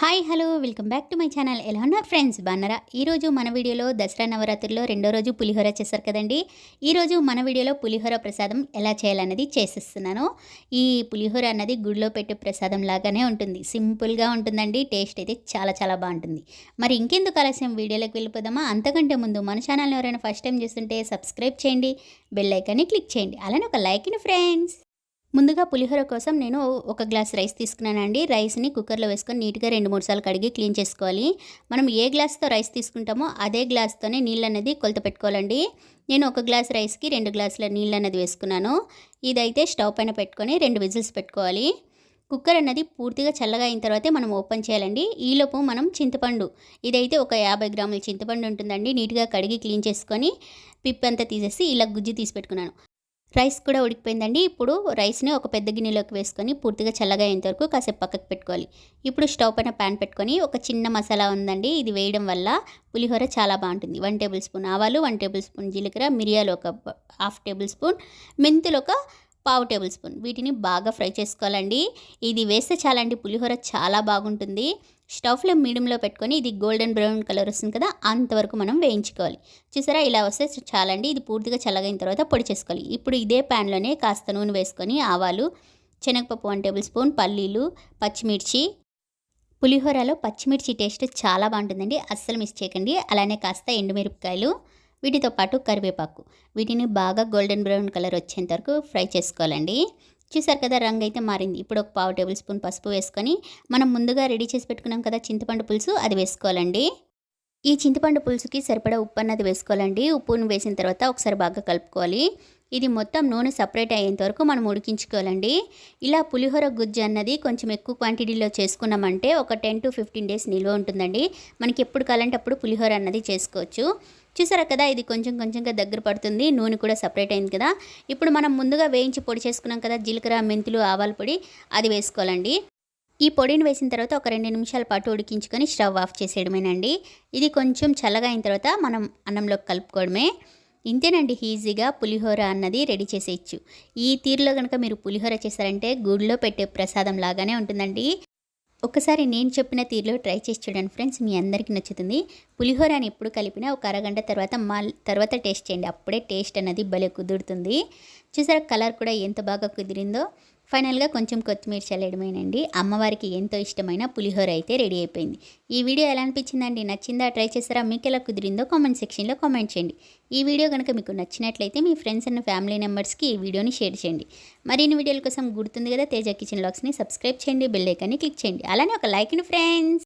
Hi hello welcome back to my channel. ఎలా ఉన్నారు friends? బాగున్నారా? ఈరోజు మన వీడియోలో దసరా నవరాత్రిలో రెండో రోజు పులిహోర చేశారు కదండి. ఈరోజు మన వీడియోలో పులిహోర ప్రసాదం ఎలా చేయాలన్నది చేసేస్తున్నాను. ఈ పులిహోర అన్నది గుడిలో పెట్టే ప్రసాదం లాగానే ఉంటుంది. సింపుల్గా ఉంటుందండి. టేస్ట్ అయితే చాలా చాలా బాగుంటుంది. మరి ఇంకెందుకు ఆలస్యం? వీడియోలోకి వెళ్ళిపోదామా? అంతకంటే ముందు మన ఛానల్ని ఎవరైనా ఫస్ట్ టైం చూస్తుంటే సబ్స్క్రైబ్ చేయండి. బెల్ ఐకాన్ని క్లిక్ చేయండి. అలానే ఒక లైక్ని ఫ్రెండ్స్. ముందుగా పులిహోర కోసం నేను ఒక గ్లాస్ రైస్ తీసుకున్నానండి. రైస్ని కుక్కర్లో వేసుకొని నీట్గా రెండు మూడు సార్లు కడిగి క్లీన్ చేసుకోవాలి. మనం ఏ గ్లాస్తో రైస్ తీసుకుంటామో అదే గ్లాస్తోనే నీళ్ళు అనేది కొలత పెట్టుకోవాలండి. నేను ఒక గ్లాస్ రైస్కి రెండు గ్లాసుల నీళ్ళు అనేది వేసుకున్నాను. ఇదైతే స్టవ్ పైన పెట్టుకొని రెండు విజిల్స్ పెట్టుకోవాలి. కుక్కర్ అన్నది పూర్తిగా చల్లగా అయిన తర్వాతే మనం ఓపెన్ చేయాలండి. ఈలోపు మనం చింతపండు ఇదైతే ఒక యాభై గ్రాముల చింతపండు ఉంటుందండి. నీట్గా కడిగి క్లీన్ చేసుకొని పిప్పంతా తీసేసి ఇలా గుజ్జు తీసి పెట్టుకున్నాను. రైస్ కూడా ఉడికిపోయిందండి. ఇప్పుడు రైస్ని ఒక పెద్ద గిన్నెలోకి వేసుకొని పూర్తిగా చల్లగా అయ్యేంత వరకు కాసేపు పక్కకు పెట్టుకోవాలి. ఇప్పుడు స్టవ్ పైన ప్యాన్ పెట్టుకొని ఒక చిన్న మసాలా ఉందండి. ఇది వేయడం వల్ల పులిహోర చాలా బాగుంటుంది. వన్ టేబుల్ స్పూన్ ఆవాలు వన్ టేబుల్ స్పూన్ జీలకర్ర మిరియాలు ఒక హాఫ్ టేబుల్ స్పూన్ మెంతులు ఒక పావు టేబుల్ స్పూన్. వీటిని బాగా ఫ్రై చేసుకోవాలండి. ఇది వేస్తే చాలండి పులిహోర చాలా బాగుంటుంది. స్టవ్ ఫ్లేమ్ మీడియంలో పెట్టుకొని ఇది గోల్డెన్ బ్రౌన్ కలర్ వస్తుంది కదా అంతవరకు మనం వేయించుకోవాలి. చూసారా? ఇలా వస్తే చాలండి. ఇది పూర్తిగా చల్లగైన తర్వాత పొడి చేసుకోవాలి. ఇప్పుడు ఇదే ప్యాన్లోనే కాస్త నూనె వేసుకొని ఆవాలు శనగపప్పు వన్ టేబుల్ స్పూన్ పల్లీలు పచ్చిమిర్చి. పులిహోరలో పచ్చిమిర్చి టేస్ట్ చాలా బాగుంటుందండి. అస్సలు మిస్ చేయకండి. అలానే కాస్త ఎండుమిరపకాయలు వీటితో పాటు కరివేపాకు. వీటిని బాగా గోల్డెన్ బ్రౌన్ కలర్ వచ్చేంత వరకు ఫ్రై చేసుకోవాలండి. చూసారు కదా రంగు అయితే మారింది. ఇప్పుడు ఒక పావు టేబుల్ స్పూన్ పసుపు వేసుకొని మనం ముందుగా రెడీ చేసి పెట్టుకున్నాం కదా చింతపండు పులుసు అది వేసుకోవాలండి. ఈ చింతపండు పులుసుకి సరిపడా ఉప్పు అన్నది వేసుకోవాలండి. ఉప్పును వేసిన తర్వాత ఒకసారి బాగా కలుపుకోవాలి. ఇది మొత్తం నూనె సపరేట్ అయ్యేంత వరకు మనం ఉడికించుకోవాలండి. ఇలా పులిహోర గుజ్జు అన్నది కొంచెం ఎక్కువ క్వాంటిటీలో చేసుకున్నామంటే ఒక టెన్ టు ఫిఫ్టీన్ డేస్ నిల్వ ఉంటుందండి. మనకి ఎప్పుడు కావాలంటే అప్పుడు పులిహోర అన్నది చేసుకోవచ్చు. చూసారా కదా ఇది కొంచెం కొంచెంగా దగ్గర పడుతుంది నూనె కూడా సపరేట్ అయింది కదా. ఇప్పుడు మనం ముందుగా వేయించి పొడి చేసుకున్నాం కదా జీలకర్ర మెంతులు ఆవాల పొడి అది వేసుకోవాలండి. ఈ పొడిని వేసిన తర్వాత ఒక రెండు నిమిషాల పాటు ఉడికించుకొని స్టవ్ ఆఫ్ చేసేయడమేనండి. ఇది కొంచెం చల్లగా అయిన తర్వాత మనం అన్నంలోకి కలుపుకోవడమే. ఇంతేనండి ఈజీగా పులిహోర అన్నది రెడీ చేసేయచ్చు. ఈ తీరులో కనుక మీరు పులిహోర చేశారంటే గుడిలో పెట్టే ప్రసాదం లాగానే ఉంటుందండి. ఒకసారి నేను చెప్పిన తీరులో ట్రై చేసి చూడండి ఫ్రెండ్స్ మీ అందరికీ నచ్చుతుంది. పులిహోరని ఎప్పుడు కలిపినా ఒక అరగంట తర్వాత మా తర్వాత టేస్ట్ చేయండి. అప్పుడే టేస్ట్ అనేది భలే కుదురుతుంది. చూసారా కలర్ కూడా ఎంత బాగా కుదిరిందో. ఫైనల్గా కొంచెం కొత్తిమీర చల్లడమేనండి. అమ్మవారికి ఎంతో ఇష్టమైన పులిహోర అయితే రెడీ అయిపోయింది. ఈ వీడియో ఎలా అనిపించిందండి? నచ్చిందా? ట్రై చేస్తారా? మీకు ఎలా కుదిరిందో కామెంట్ సెక్షన్లో కామెంట్ చేయండి. ఈ వీడియో కనుక మీకు నచ్చినట్లయితే మీ ఫ్రెండ్స్ అండ్ ఫ్యామిలీ మెంబర్స్కి ఈ వీడియోని షేర్ చేయండి. మరిన్ని వీడియోల కోసం గుర్తుంది కదా? తేజ కిచెన్ లాక్స్ని సబ్స్క్రైబ్ చేయండి బెల్ ఐకాన్ని క్లిక్ చేయండి. అలానే ఒక లైక్ని ఫ్రెండ్స్!